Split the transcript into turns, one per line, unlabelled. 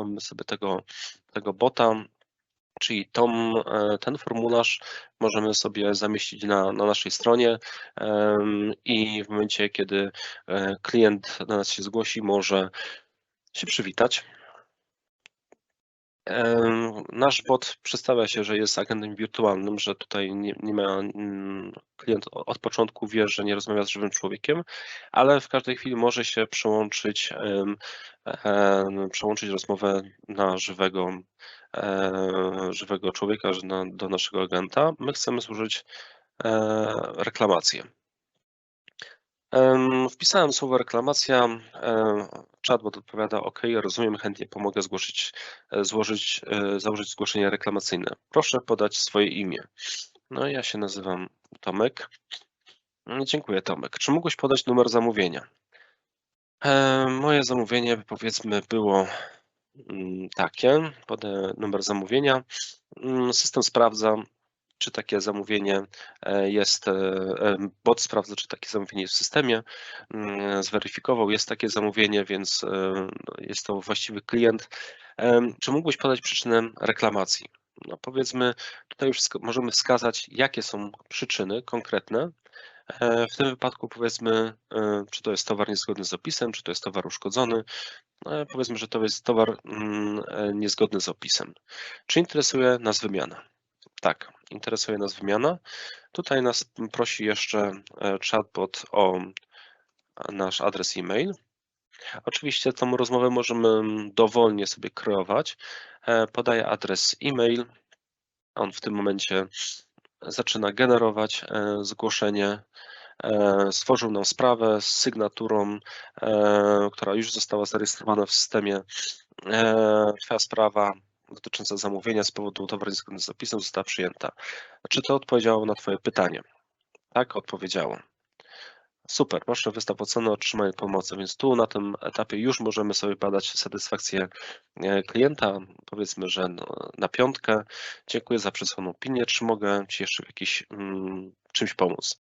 uruchomimy sobie tego, tego bota, czyli tą, e, ten formularz możemy sobie zamieścić na, na naszej stronie i w momencie, kiedy e, klient do nas się zgłosi, może się przywitać. Nasz bot przedstawia się, że jest agentem wirtualnym, że tutaj nie, nie ma mm, klient od początku wie, że nie rozmawia z żywym człowiekiem, ale w każdej chwili może się przełączyć, przełączyć rozmowę na żywego, żywego człowieka, do naszego agenta. My chcemy złożyć e, reklamację. Em, Wpisałem słowo reklamacja. Chatbot odpowiada: OK, rozumiem, chętnie pomogę zgłosić, złożyć, e, założyć zgłoszenie reklamacyjne. Proszę podać swoje imię. No ja się nazywam Tomek. Mm, Dziękuję, Tomek. Czy mógłbyś podać numer zamówienia? E, Moje zamówienie, powiedzmy, było mm, takie. Podaję numer zamówienia. Mm, System sprawdza, czy takie zamówienie e, jest, e, bot sprawdza, czy takie zamówienie jest w systemie, mm, zweryfikował, jest takie zamówienie, więc no, jest to właściwy klient. Czy mógłbyś podać przyczynę reklamacji? No powiedzmy, tutaj już możemy wskazać, jakie są przyczyny konkretne. E, W tym wypadku powiedzmy, e, czy to jest towar niezgodny z opisem, czy to jest towar uszkodzony. E, Powiedzmy, że to jest towar mm, niezgodny z opisem. Czy interesuje nas wymiana? Tak, interesuje nas wymiana. Tutaj nas prosi jeszcze chatbot o nasz adres e-mail. Oczywiście tą rozmowę możemy dowolnie sobie kreować. E, Podaję adres e-mail. On w tym momencie zaczyna generować e, zgłoszenie. E, Stworzył nam sprawę z sygnaturą, która już została zarejestrowana w systemie. Twoja sprawa dotycząca zamówienia z powodu towaru niezgodny z opisem została przyjęta. Czy to odpowiedziało na Twoje pytanie? Tak, odpowiedziało. Super, proszę wystaw ocenę otrzymania pomocy, więc tu na tym etapie już możemy sobie badać satysfakcję e, klienta. Powiedzmy, że no, na piątkę. Dziękuję za przesłaną opinię. Czy mogę Ci jeszcze w jakiś, mm, czymś pomóc?